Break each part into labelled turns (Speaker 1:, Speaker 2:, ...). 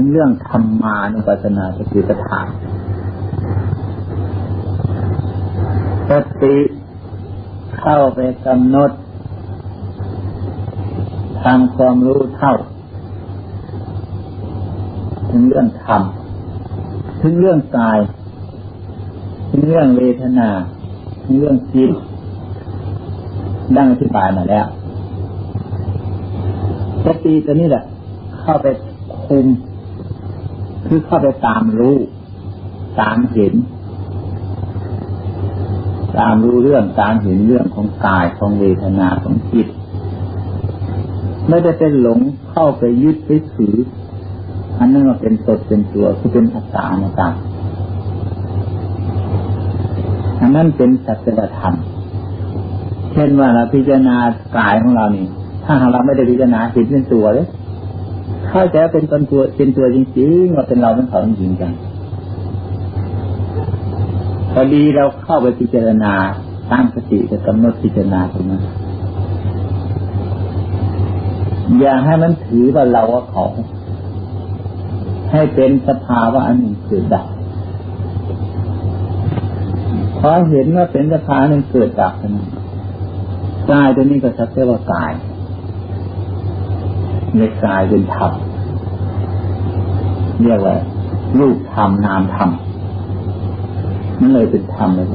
Speaker 1: ถึงเรื่องธรรมานุปัสสนาสติปัฏฐานสติเข้าไปกำหนดทำความรู้เท่า ถึงเรื่องธรรม ถึงเรื่องกาย ถึงเรื่องเวทนา ถึงเรื่องจิต ดังอธิบายมาแล้วสติตัวนี้แหละ เข้าไปคุม คือเข้าไปตามรู้ ตามเห็น ตามรู้เรื่องตามเห็นเรื่องของกายของเวทนาของจิต ไม่ได้เป็นหลงเข้าไปยึดไปถืออันนั้นมาเป็นตดเป็นตัวคือเป็นอัตตาอนัตตาอันนั้นเป็นสัจธรรมเช่นว่าเราพิจารณากายของเรานี่ ถ้าเราไม่ได้พิจารณาเห็นเป็นตัวเลย เข้าใจเป็นตนตัวเป็นตัวจริงๆว่าเป็นเราเป็นเขาจริงๆกันพอดีเราเข้าไปพิจารณาตั้งสติจะกำหนดพิจารณาตรงนั้นอย่าให้มันถือว่าเราว่าเขา ให้เป็นสภาวะอันหนึ่งเกิดดับพอเห็นว่าเป็นสภาวะหนึ่งเกิดดับนั้นกายตัวนี้ก็ชัดเจนว่ากาย ในกายเป็นธรรมเรียกว่ารูปธรรมนามธรรมนั่นเลยเป็นธรรมเลย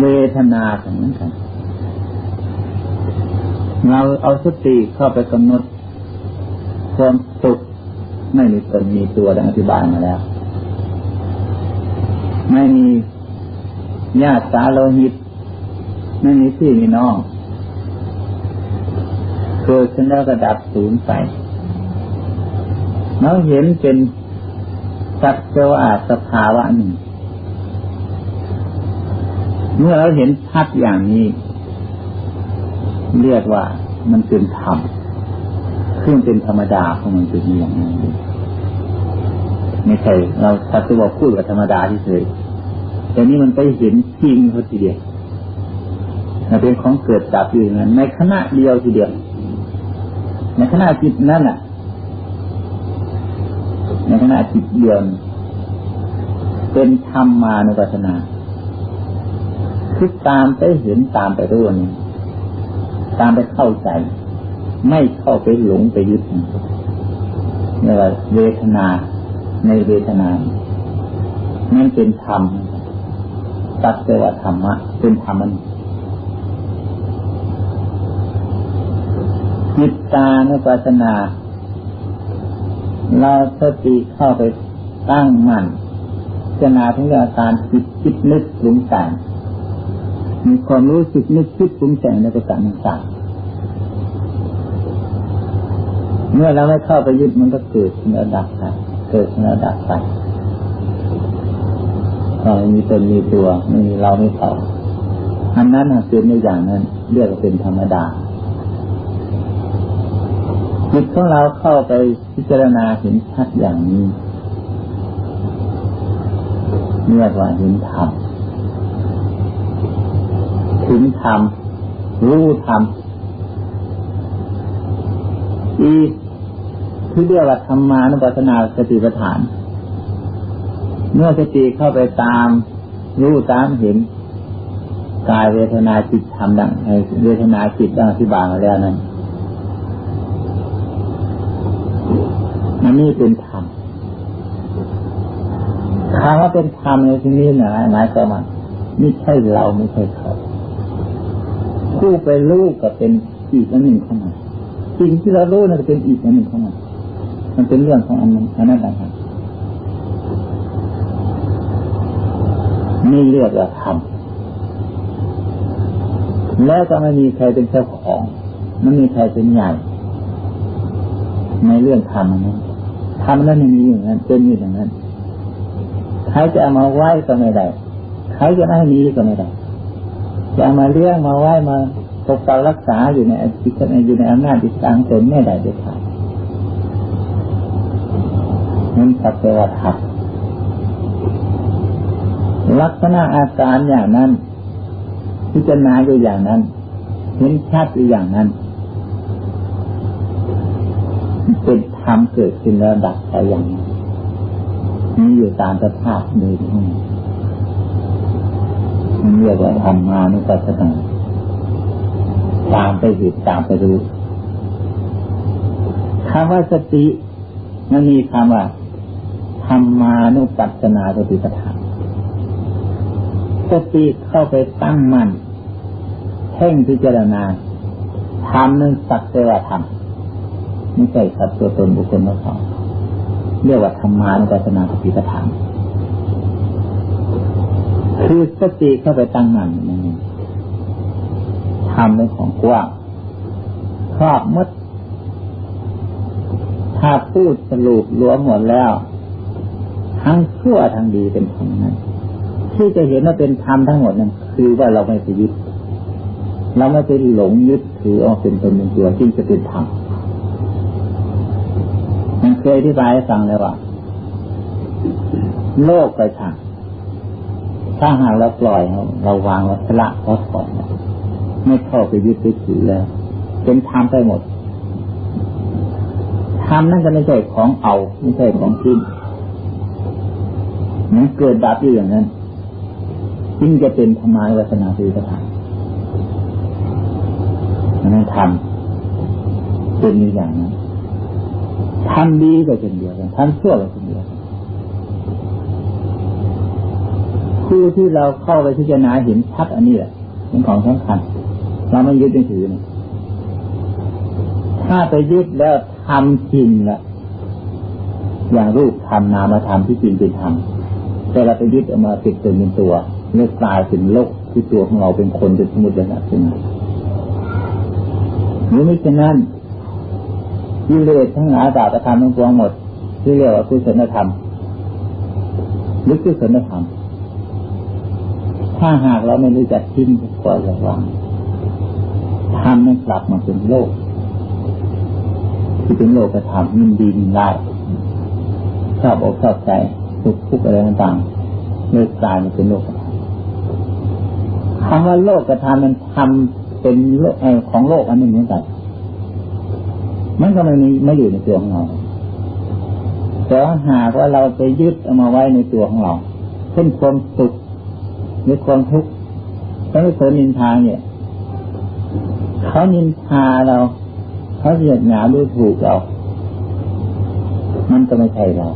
Speaker 1: เวทนาเหมือนกันเราเอาสติเข้าไปกำหนดความสุขไม่มีตนมีตัวดังอธิบายมาแล้ว ไม่มีญาติสาโลหิต ไม่มีพี่มีน้อง เกิดขึ้นแล้วก็ดับสูญไปเราเห็นเป็นสัจจวาสภาวะหนึ่งเมื่อเราเห็นชัดอย่างนี้ เรียกว่ามันเป็นธรรมซึ่งเป็นธรรมดาของมันเป็นอย่างนั้นไม่ใช่เราสัจจวาพูดกับธรรมดาที่เฉยแต่นี้มันไปเห็นจริงเขาทีเดียวมันเป็นของเกิดดับอยู่อย่างนั้นในขณะเดียวทีเดียว ในขณะจิตนั่นน่ะ ในขณะจิตเดียวเป็นธรรมมาในปัสนาคือตามไปเห็นตามไปรู้นี่ตามไปเข้าใจ ไม่เข้าไปหลงไปยึดนี่ว่าเวทนาในเวทนานั่นเป็นธรรมตัดเจว่าธรรมะเป็นธรรมมัน จิตตานุปัสสนา เราสติเข้าไปตั้งมั่นพิจารณาถึงอาการคิดคิดนึกปรุงแต่งมีความรู้สึกนึกคิดปรุงแต่งในประการต่างเมื่อเราไม่เข้าไปยึดมันก็เกิดเนื้อดับไปเกิดเนื้อดับไปไม่มีตนมีตัวไม่มีเราไม่เขาอันนั้นเป็นในอย่างนั้นเรียกว่าเป็นธรรมดา จิตของเราเข้าไปพิจารณาเห็นชัดอย่างนี้เรียกว่าเห็นธรรมถึงธรรมรู้ธรรมอีกที่เรียกว่าธรรมานุปัสสนาสติปัฏฐาน เมื่อสติเข้าไปตาม รู้ตามเห็นกายเวทนาจิตธรรมดังเวทนาจิตดังอธิบายมาแล้วนั้นอั นี้เป็นธรรมคำว่าเป็นธรรมในที่นี้นะหมายความว่าไม่ใช่เราไม่ใช่เขาผู้ไปรู้ก็เป็นอีกอันหนึ่งเข้ามาสิ่งที่เรารู้นั่นเป็นอีกอันหนึ่งเข้ามามันเป็นเรื่องของอันนั้นอันนั้นต่างหากนี่เรียกว่าธรรมแล้วก็ไม่มีใครเป็นเจ้าของไม่มีใครเป็นใหญ่ในเรื่องธรรมนั้น ทำแล้วไม่มีอย่างนั้นเป็นอยู่อย่างนั้นใครจะเอามาไหว้ก็ไม่ได้ใครจะไม่ให้มีก็ไม่ได้จะเอามาเลี้ยงมาไหว้มาปกปักรักษาอยู่ในอิทธิอยู่ในอำนาจอิทธิตนไม่ได้เด็ดขาดนั่นสัจวธรรมลักษณะอาการอย่างนั้น พิจารณาอยู่อย่างนั้น เห็นชัดอยู่อย่างนั้น เป็น ธทำเกิดขึ้นแล้วดับไปอย่างนี้มีอยู่ตามสภาพโดยทั่วมันเรียกว่าธรรมานุปัสสนาตามไปเห็นตามไปรู้คำว่าสติมันมีคำว่าธรรมานุปัสสนาสติปัฏฐานสติเข้าไปตั้งมั่นเพ่งพิจารณาทำนั้นสักแต่ว่าทำ ไม่ใช่สัตว์ตัวตนบุคคลเราเขาเรียกว่าธรรมานุปัสสนาสติปัฏฐาน คือสติเข้าไปตั้งมั่นนั่นเองทำในของกว้างครอบมดถ้าพูดสรุปรวมหมดแล้ว ทั้งชั่วทั้งดีเป็นธรรมนั้นที่จะเห็นว่าเป็นธรรมทั้งหมดนั้นคือว่าเราไม่ไปยึดเราไม่ไปหลงยึดถือเอาเป็นตนเป็นตัวที่จะเป็นธรรม เคยอธิบายให้ฟังเลยว่า โลกไปทางถ้าหากเราปล่อยเราวางเราละเราปล่อยไม่เข้าไปยึดไปถือแล้ว เป็นธรรมไปหมดธรรมนั่นก็ไม่ใช่ของเอาไม่ใช่ของทิ้งมันเกิดดับอยู่อย่างนั้นจึงจะเป็นธรรมาวัฒนาสีสถานนั้นทำเป็นอย่างนั้น ทำดีก็เช่นเดียวกันทำชั่วก็เช่นเดียวกันผู้ที่เราเข้าไปพิจารณาเห็นชัดอันนี้แหละเป็นของสำคัญเราไม่ยึดไม่ถือนะถ้าไปยึดแล้วทำจริงละอย่างรูปทำนามธรรมที่จริงเป็นธรรมแต่เราไปยึดเอามาติดตัวเป็นตัวเลือกลายเป็นโลกที่ตัวของเราเป็นคนเป็นสมุตินะขึ้นมาหรือไม่เช่นนั้น ยิเลสทั้งหลายบาปธรรมทั้งปวงหมดที่เรียกว่ากุศลธรรมหรือกุศลธรรมถ้าหากเราไม่รู้จักทิ้งปล่อยระวางทำนั้นกลับมาเป็นโลก ที่เป็นโลกกระทำยินดีินได้ชอบอกชอบใจทุกทุกอะไรต่างๆเลิกกลายมาเป็นโลกกระทำคำว่าโลกกระทำมันทำเป็นโลกของโลกอันหนึ่งเหมือนกัน มันก็ไม่มีไม่อยู่ในตัวของเราแต่หากว่าเราไปยึดเอามาไว้ในตัวของเราเช่นความสุขหรือความทุกข์ถ้าไม่เคยนินทาเนี่ยเขานินทาเราเขาเหยียดหยามดูถูกเรา มันก็ไม่ใช่เรา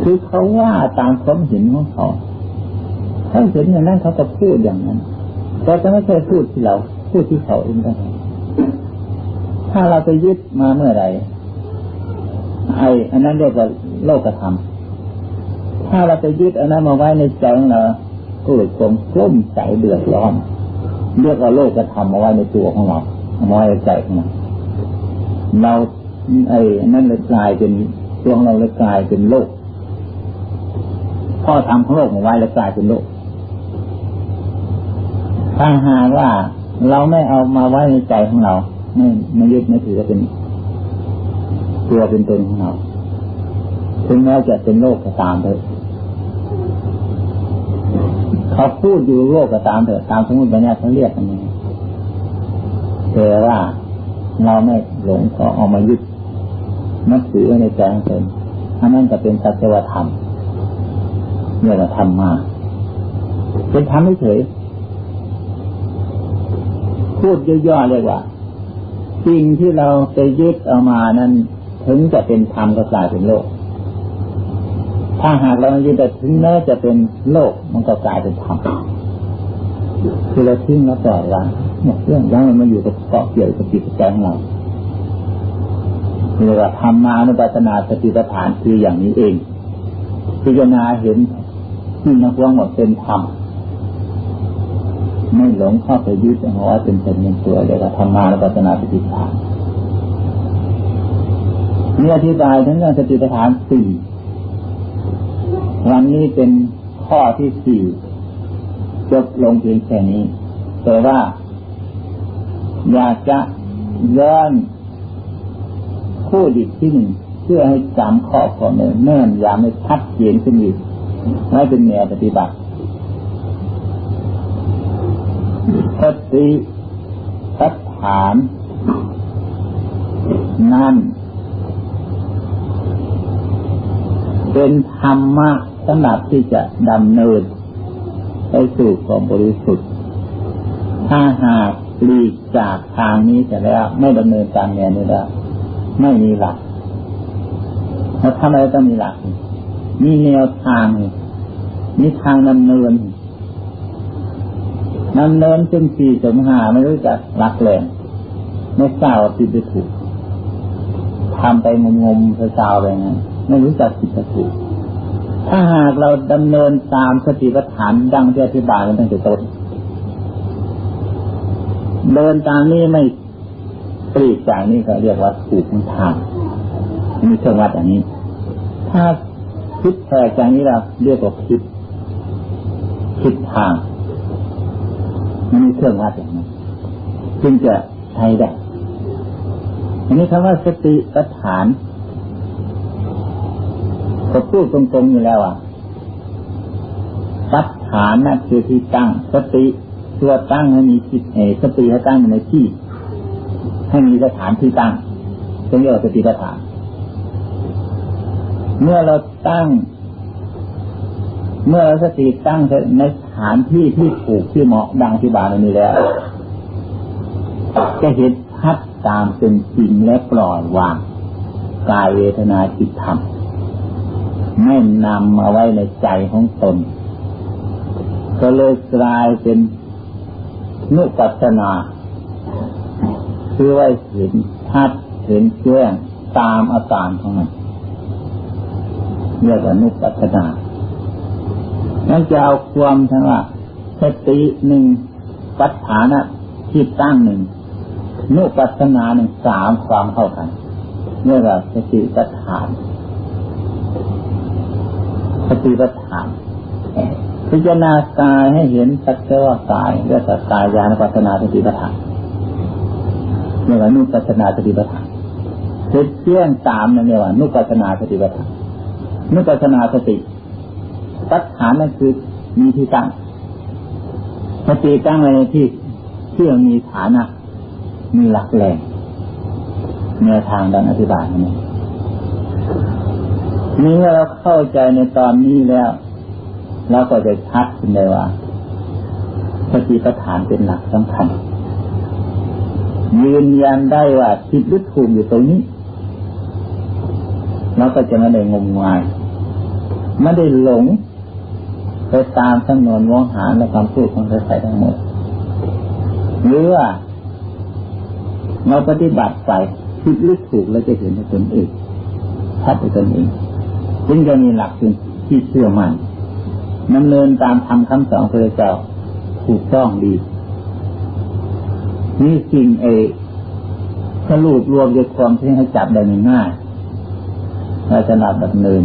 Speaker 1: คือเขาว่าตามความเห็นของเขาเขาเห็นอย่างนั้นเขาจะพูดอย่างนั้นแต่จะไม่ใช่พูดที่เรา พูดที่เขาเองก็ได้ ถ้าเราไปยึดมาเมื่อไรไอ้อันนั้นเรียกว่าโลกธรรมถ้าเราไปยึดอันนั้นมาไว้ในใจของเราก็เกิดความกลุ้มใจเดือดร้อนเรียกว่าโลกธรรมมาไว้ในตัวของเราเอาไว้ในใจของเราเราไอ้นั่นเลยกลายเป็นตัวของเราเลยกลายเป็นโลกพ่อทำของโลกมาไว้แล้วกลายเป็นโลกถ้าหากว่าเราไม่เอามาไว้ในใจของเรา ไม่ไม่ยึดไม่ถือว่าเป็นตัวเป็นตนของเราถึงแม้จะเป็นโลกก็ตามเถอะเขาพูดอยู่โลกก็ตามเถอะตามสมมติบัญญัติเขาเรียกกันนี้แต่ว่าเราไม่หลงเขาเอามายึดนับถือในใจของตนถ้านั่นก็เป็นสัจธรรมเรียกว่าธรรมมา เป็นธรรมไม่เฉยพูดย่อๆเรียกว่า สิ่งที่เราจะยึดเอามานั้นถึงจะเป็นธรรมก็กลายเป็นโลก ถ้าหากเรายึดแต่ถึงแม้จะเป็นโลกมันก็กลายเป็นธรรมคือเราทิ้งแล้วปล่อยวางหมดเรื่องยังมันมาอยู่กับเกาะเกี่ยวกับจิตใจของเราเรียกว่าธรรมานุปัสนาสติปัฏฐานคืออย่างนี้เอง พิจารณาเห็นที่นักว่างหมดเป็นธรรม ไม่หลงเข้าไปยึดเอาไว้เป็นเป็นเป็นตัวเลยว่าธรรมาและปัจนาสติปัฏฐานนี่อธิบายทั้งเรื่องสติปัฏฐานสี่วันนี้เป็นข้อที่สี่จบลงเพียงแค่นี้แต่ว่า อยากจะย้อนพูดอีกที่หนึ่งเพื่อให้จำข้อข้อหนึ่งแน่นยามให้ชัดเจนขึ้นอีกให้เป็นแนวปฏิบัติ สติสัฐาน นั่น เป็นธรรมะสำหรับที่จะดำเนิน ไปสู่ความบริสุทธิ์ ถ้าหากหลีกจากทางนี้จะแล้ว ไม่ดำเนินตามแนวนี้แล้วไม่มีหลักแล้วทำไมต้องมีหลัก มีแนวทาง มีทางดำเนิน ดำเนินจนสี่จนหาไม่รู้จักหลักแหล่งไม่ทราบว่าผิดหรือถูกทำไปงมงมเศร้าไปงั้นไม่รู้จักผิดถูกถ้าหากเราดำเนินตามสติปัฏฐานดังที่อธิบายกันตั้งแต่ต้นเดินตามนี้ไม่ปลีกจากนี้ก็เรียกว่าถูกทางมีเครื่องวัดอย่างนี้ ถ้าคิดแทกจากนี้เราเรียกว่าคิดคิดทาง มันมีเครื่องวัดอย่างนี้จึงจะใช้ได้ อันนี้คำว่าสติปัฏฐานก็พูดตรงๆอยู่แล้วอะปัฏฐานนั่นคือที่ตั้ง สติตัวตั้งให้มีจิตเอสติให้ตั้งในที่ ให้มีสถานที่ตั้งจึงเรียกว่าสติปัฏฐาน เมื่อเราตั้ง เมื่อเราสติตั้งใน ถานที่ที่ถูกที่เหมาะดังที่บาลนี้แล้วจะเห็นชัดตามเป็นจริงและปล่อยวางกายเวทนาจิตธรรมไม่นำมาไว้ในใจของตน ก็เลยกลายเป็นนุปัสนาคือว่าเห็นชัดเห็นแจ้งตามอาการของมันเรียกว่านุปัสนา นั่นจะเอาความทั้งว่าสติหนึ่งปัฏฐานะที่ตั้งหนึ่งนุปัสนาหนึ่งสามความเข้ากันเรียกว่าสติปัฏฐานสติปัฏฐานพิจารณากายให้เห็นสักแต่ว่ากายเรียกว่ากายญาณปัสนาสติปัฏฐานเรียกว่านุปัสนาสติปัฏฐานเห็นเที่ยงตามนั่นเรียกว่านุปัสนาสติปัฏฐานนุปัสนาสติ ปัฏฐานนั่นคือมีที่ตั้งสติตั้งไว้ในที่ที่อมีฐานะมีหลักแหล่งแนวทางดังอธิบายนี้นี้เมื่อเราเข้าใจในตอนนี้แล้วเราก็จะชัดขึ้นเลยว่าสติปัฏฐานเป็นหลักสำคัญยืนยันได้ว่าผิดหรือถูกอยู่ตรงนี้เราก็จะไม่ได้งมงายไม่ได้หลง ไปตามจำนวนวงหาในคำพูดของใครทั้งหมดหรือว่าเราปฏิบัติไปผิดหรือถูกแล้วจะเห็นในตนเองชัดในตนเองจึงจะมีหลักที่เชื่อมัน่นดำเนินตามธรรมคำสอนพระเจ้าถูกต้องดีนี่สิ่งเอสรุปรวมด้วยความที่ให้จับได้ง่ายเราจะนับดำเนิน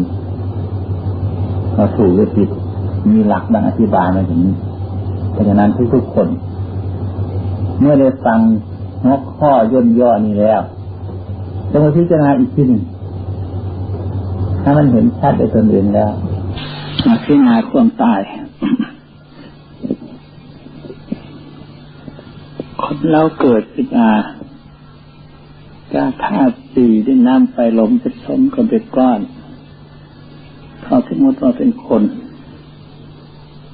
Speaker 1: เราถูกหรือผิด มีหลักดังอธิบายมาถึงนี้เพราะฉะนั้นทุกๆคน เมื่อได้ฟังหัวข้อย่นย่อนี้แล้วจะมาพิจารณาอีกทีหนึ่งถ้ามันเห็นชัดในตนเองแล้วมาพิจารณาความตาย คนเราเกิดขึ้นมาจาธาตุสี่ได้น้ำไปหลมเป็นสมกับเป็นก้อนเขาสมมติว่าเป็นคน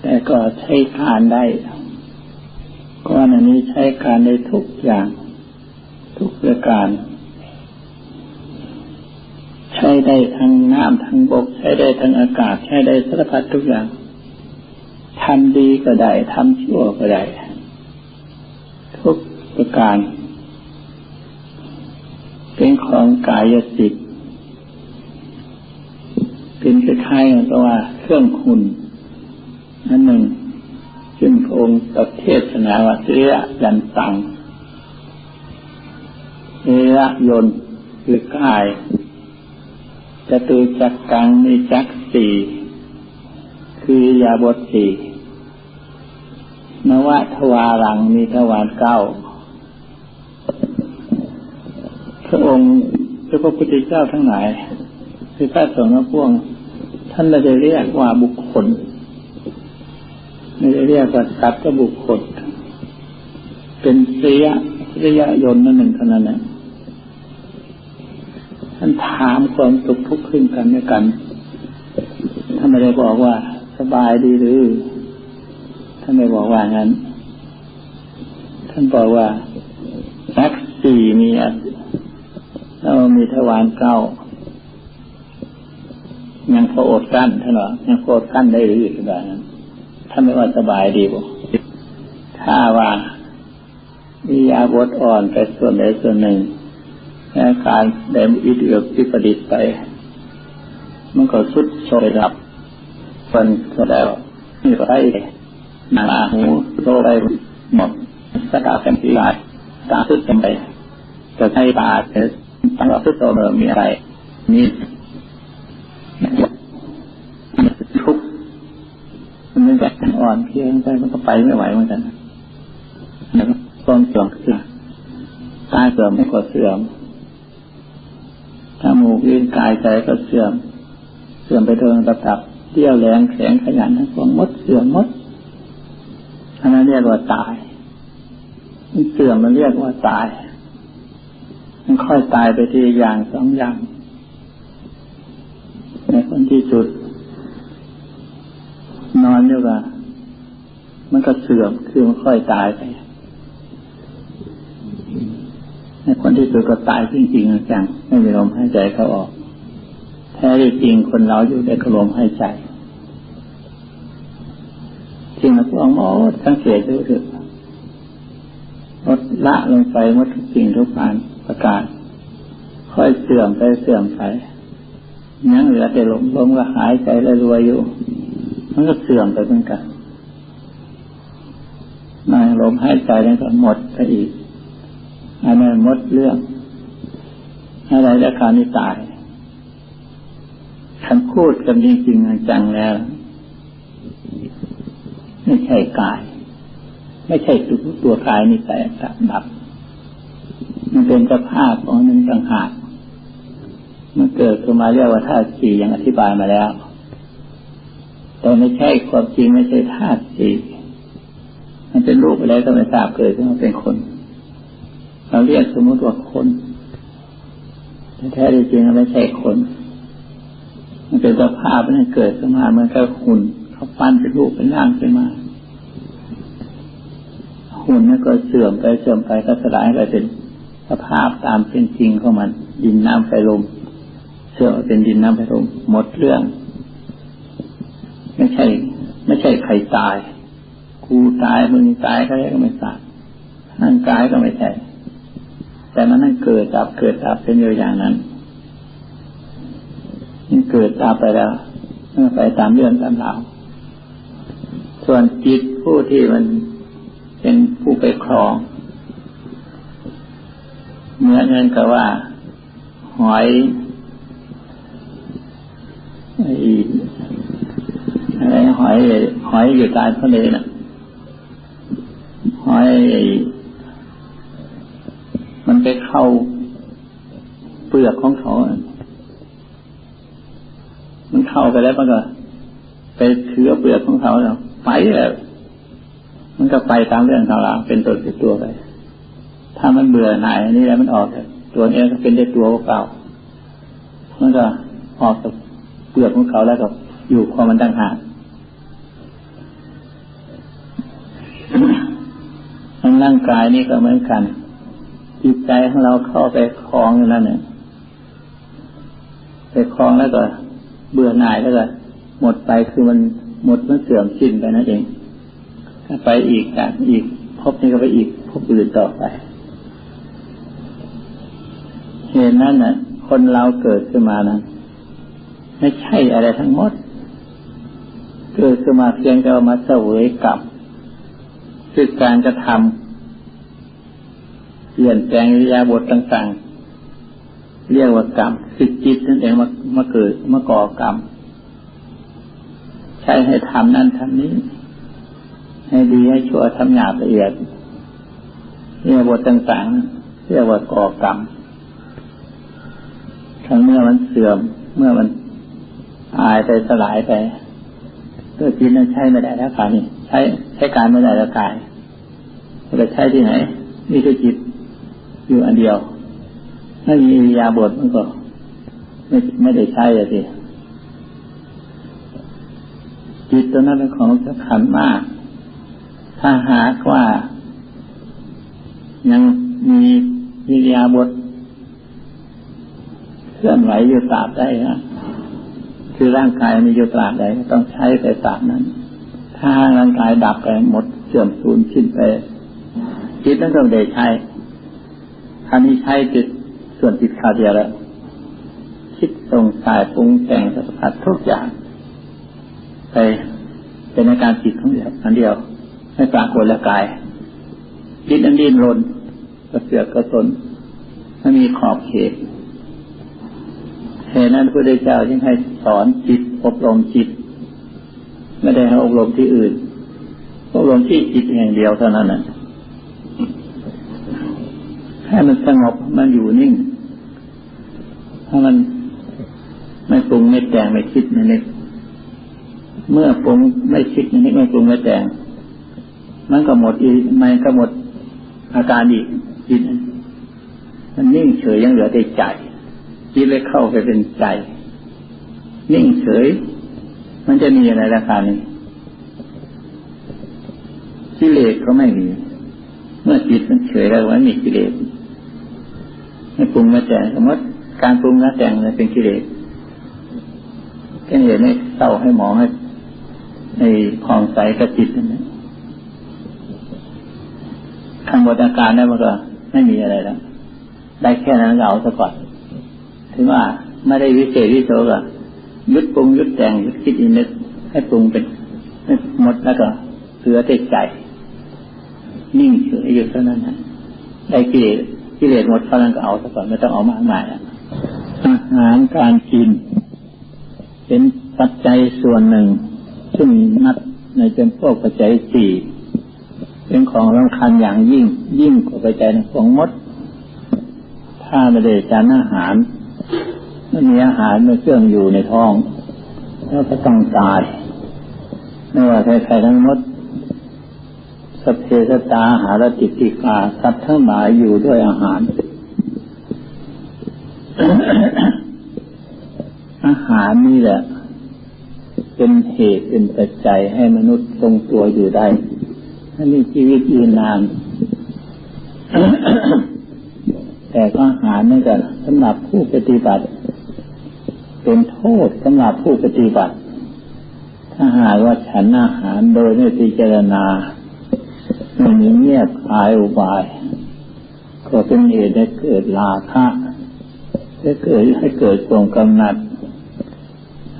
Speaker 1: แต่ก็ใช้การได้ก้อนอันนี้ใช้การได้ทุกอย่าง ทุกประการ ใช้ได้ทั้งน้ำทั้งบก ใช้ได้ทั้งอากาศ ใช้ได้สารพัดทุกอย่างทำดีก็ได้ทำชั่วก็ได้ ทุกประการ เป็นของกายสิทธิ์เป็นคล้ายๆกับว่าเครื่องคุณ นั่นหนึ่งซึ่งพระองค์ตัดเทศนาว่าเรียยันตังเรียยนคือกายจะตูจักกังมีจักสี่คือยาบทสี่นวะทวารังมีทวารเก้าพระองค์พระพุทธเจ้าทั้งหลายคือพระสงฆ์พวง ท่านไม่ได้เรียกว่าบุคคล ไม่ได้เรียกว่าสัตว์ก็บุคคล เป็นเสียเรียยนนั่นหนึ่งเท่านั้นนะท่านถามความสุขทุกข์ขึ้นกันด้วยกันท่านไม่ได้บอกว่า สบายดีหรือ ท่านไม่บอกว่างั้น ท่านบอกว่านักสี่มีแล้วมีทวารเก้ายังพออดกั้นท่านว่ายังพออดกั้นได้หรือแบบนั้น ท่านไม่ว่าสบายดีบ่ถ้าว่ามียาบดอ่อนไปส่วนใดส่วนหนึ่งและการเดิมอิดเอือกที่ประดิษฐ์ไป มันก็สุดโชยรับคนก็แล้วมีไรนาหูโตไปหมดสกัดเป็นที่ไรตาสุดจำไปจะใช้ตาเอตั้งแต่สุดโตเดิมมีอะไรนี่ทุกมันไม่ แบบอ่อนเพียงใจมันก็ไปไม่ไหวเหมือนกันแล้วต้นเสื่อมขึ้นตาเสื่อมไม่ก็เสื่อมจมูกลิ้นกายใจก็เสื่อม เสื่อมไปโดยระดับเที่ยวแรงแข็งขยันทั้งสองมดเสื่อมมดอันนั้นเรียกว่าตายมันเสื่อมมันเรียกว่าตาย มันค่อยตายไปทีอย่างสองอย่าง ในคนที่สุด นอนอยู่กับ มันก็เสื่อมคือมันค่อยตายไปในคนที่สุดก็ตายจริงๆจังไม่มีลมหายใจเข้าออก แท้จริงคนเราอยู่ในกระลมหายใจจริงนะพวกหมอสังเกตดูเถอะลดละลงไปหมดทุกสิ่งทุกการประกาศ ค่อยเสื่อมไปเสื่อมไปยังเหลือแต่ลมลมก็หายใจแล้วรวยอยู่ มันก็เสื่อมไปเหมือนกัน ลมหายใจแล้วก็หมดไปอีกอันนั้นหมดเรื่องอะไรแล้วคราวนี้ตายคันพูดกันจริงๆจังแล้ว ไม่ใช่กาย ไม่ใช่ตัวตัวกายนี่แต่ดับ มันเป็นสภาพของหนึ่งต่างหากมันเกิดขึ้นมาเรียกว่าธาตุสี่อย่างอธิบายมาแล้ว แต่ไม่ใช่ความจริงไม่ใช่ธาตุสี่ มันเป็นรูปอะไรก็ไม่ทราบเกิดขึ้นมาเป็นคน เราเรียกสมมติว่าคนแต่แท้จริงมันไม่ใช่คน มันเป็นสภาพมันเกิดขึ้นมาเหมือนกับหุ่นเขาปั้นเป็นรูปเป็นร่างขึ้นมา หุ่นนั่นก็เสื่อมไปเสื่อมไปก็สลายไปเป็นสภาพตามเป็นจริงของมัน ดินน้ำไฟลมเสื่อมเป็นดินน้ำไฟลมหมดเรื่อง ไม่ใช่ ไม่ใช่ใครตาย กูตายมึงตายก็ยังไม่ทราบร่างกายก็ไม่ใช่แต่มันนั่นเกิดดับเกิดดับเป็นอยู่อย่างนั้นมันเกิดตามไปแล้วไปตามเรื่องตามราวส่วนจิตผู้ที่มันเป็นผู้ไปครอง เหมือนเงินกับว่า หอยอะไรหอยหอยอยู่ใต้ทะเลน่ะ หอยมันไปเข้าเปลือกของเขา มันเข้าไปแล้วมันก็ ไปถือเปลือกของเขาแล้วไปแล้วมันก็ไปตามเรื่องทางราวเป็นตัวเป็นตัวไป ถ้ามันเบื่อหน่ายนี่แล้วมันออกตัวนี้ก็เป็นได้ตัวเปล่า มันก็ออกจากเปลือกของเขาแล้วก็อยู่ความมันตั้งหากทาง ร่างกายนี่ก็เหมือนกัน จิตใจของเราเข้าไปคลองอยู่นั่นเนี่ยไปคลองแล้วก็ เบื่อหน่ายแล้วก็หมดไปคือมันหมดมันเสื่อมสิ้นไปนั่นเองถ้าไปอีกจากอีกพบนี้ก็ไปอีกพบอื่นต่อไปเหตุนั้นน่ะ คนเราเกิดขึ้นมานั้นไม่ใช่อะไรทั้งหมด เกิดขึ้นมาเพียงแต่มาเสวยกับคือการกระทำ เปลี่ยนแปลงริยาบทต่าง ๆ เรียกว่ากรรมคือจิตนั่นเองมามาเกิดมาก่อกรรม ใช้ให้ทำนั่นทำนี้ ให้ดีให้ชั่วทำหยาบละเอียดเรียกบทต่างๆ เรียกว่าก่อกรรมทั้งเมื่อมันเสื่อมเมื่อมันอายไปสลายไปตัวจิตนั้นใช้ไม่ได้แล้วกายนี่ใช้ใช้การไม่ได้แล้วกายจะใช้ที่ไหนมีแต่จิต อยู่อันเดียวถ้ามียาบทมันก็ไม่ไม่ได้ใช้อะสิจิตตัวนั้นเป็นของสำคัญมาก ถ้าหากว่า ยังมีวิริยาบทเคลื่อนไหวอยู่ตราบใดนะคือร่างกายมีอยู่ตราบใดต้องใช้ไปตราบนั้น ถ้าร่างกายดับไปหมดเสื่อมสูญสิ้นไป จิตนั้นก็ได้ใช้ ท่านี้ใช้จิตส่วนจิตขาดเดียวแล้วคิดตรงสายปรุงแต่งสัมผัสทุกอย่าง ไปเป็นอาการจิตของเดียวอันเดียวไม่ปรากฏละกายจิตอันดิ้นรนกระเสือกกระสนไม่มีขอบเขตเหตุนั้นพระพุทธเจ้าจึงให้สอนจิตอบรมจิต ไม่ได้ให้อบรมที่อื่น อบรมที่จิตแห่งเดียวเท่านั้นนะ ให้มันสงบมันอยู่นิ่ง ถ้ามันไม่ปรุงไม่แต่งไม่คิดไม่นึกเมื่อปรุงไม่คิดไม่นึกไม่ปรุงไม่แต่ง มันก็หมดอีกมันก็หมดอาการอีกจิตมันนิ่งเฉยยังเหลือแต่ใจจิตเลยเข้าไปเป็นใจ นิ่งเฉย มันจะมีอะไรราคานี้กิเลสก็ไม่มี เมื่อจิตมันเฉยแล้วไม่มีกิเลส ไม่ปรุงไม่แต่งสมมติการปรุงและแต่งเป็นกิเลสแค่เหตุให้เศร้าให้หมองให้ในคลองใสกระจิตนั่นนะข้างบนอาการนั้นมันก็ไม่มีอะไรแล้ว ได้แค่นั้นก็เอาซะก่อนถึงว่าไม่ได้วิเศษวิโสก็ยุดปรุงยุดแต่งยุดคิดอินึกให้ปรุงเป็นหมดแล้วก็เสือเตใจ นิ่งเฉยอยู่เท่านั้นนะได้กิเลส กิเลสหมดเท่านั้นก็เอาซะก่อนไม่ต้องเอามากมายอาหารการกิน เป็นปัจจัยส่วนหนึ่ง ซึ่งนับในจำพวกปัจจัยสี่เป็นของสำคัญอย่างยิ่ง ยิ่งกว่าปัจจัยของมด ถ้าไม่ได้จานอาหารไม่มีอาหารไม่เครื่องอยู่ในท้องแล้วก็ต้องตายไม่ว่าใครๆทั้งมด สเพสตาหารติติกาสัตว์ทั้งหลายอยู่ด้วยอาหาร อาหารนี่แหละ เป็นเหตุเป็นปัจจัยให้มนุษย์ทรงตัวอยู่ได้ให้มีชีวิตยืนนาน แต่ก็อาหารนี่ก็สำหรับผู้ปฏิบัติ เป็นโทษสำหรับผู้ปฏิบัติ ถ้าหากว่าฉันอาหารโดยไม่พิจารณา ไม่มีเงียบคายอุบาย ก็เป็นเหตุให้เกิดราคะให้เกิดให้เกิดความกำหนัด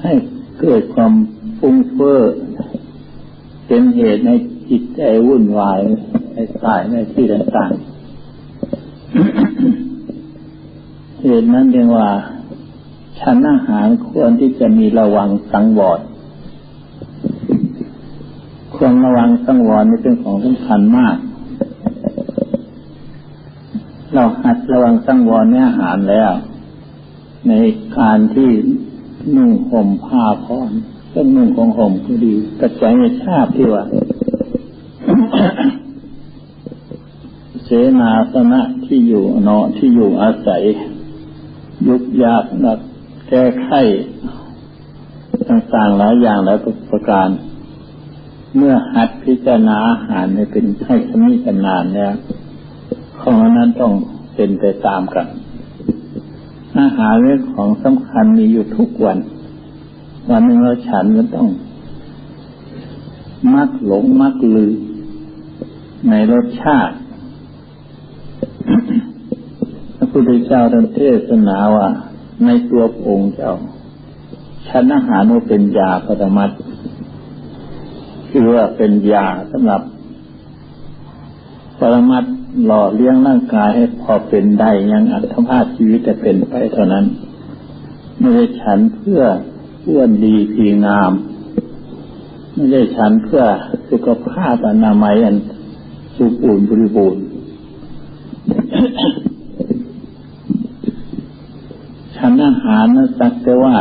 Speaker 1: ให้เกิดความฟุ้งเฟ้อเป็นเหตุในจิตใจวุ่นวายในสายในที่ต่างๆเหตุนั้นเรียกว่าชั้นอาหารควรที่จะมีระวังสังวร ความระวังสังวรนี่เป็นของสำคัญมาก เราหัดระวังสังวรในอาหารแล้ว ในการที่นุ่งห่มผ้าพรเครื่องนุ่งของห่มก็ดีกระจายในชาติที่ว่าเสนาสนะที่อยู่เนาะที่อยู่อาศัย ยุกยากนักแก้ไขต่างๆหลายอย่างหลายประการ เมื่อหัดพิจารณาอาหารเป็นให้สมิกันานเนี่ยของนั้นต้องเป็นไปตามกัน อาหารเรื่องของสำคัญมีอยู่ทุกวัน วันหนึ่งเราฉันมันต้อง มักหลงมักลือ ในรสชาติพระพุทธเจ้าท่านเทศนาว่า ในตัวองค์เจ้าฉันอาหารว่าเป็นยาปรมัต ถคือว่าเป็นยาสำหรับปรมัดหล่อเลี้ยงร่างกายให้พอเป็นได้ยังอัตภาพชีวิตจะเป็นไปเท่านั้น ไม่ได้ฉันเพื่อเพื่อนดีพีงาม ไม่ได้ฉันเพื่อสุขภาพอนามัยอันสุบูรณ์บริบูรณ์ฉันอาหารนั้นสักแต่ว่า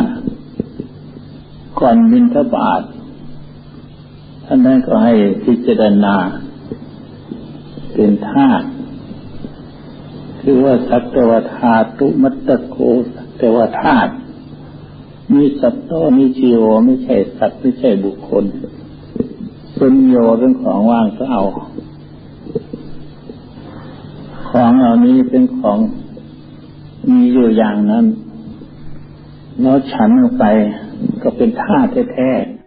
Speaker 1: ก่อนบินทบาท ท่านนั้นก็ให้พิจารณา เป็นธาตุคือว่าสัตวธาตุมัตตโกสัตวธาตุมีสัตว์โตมีชีโวไม่ใช่สัตว์ไม่ใช่บุคคลสุญโยเป็นของว่างก็เอา ของเหล่านี้เป็นของมีอยู่อย่างนั้น แล้วฉันลงไปก็เป็นท่าแท้ๆ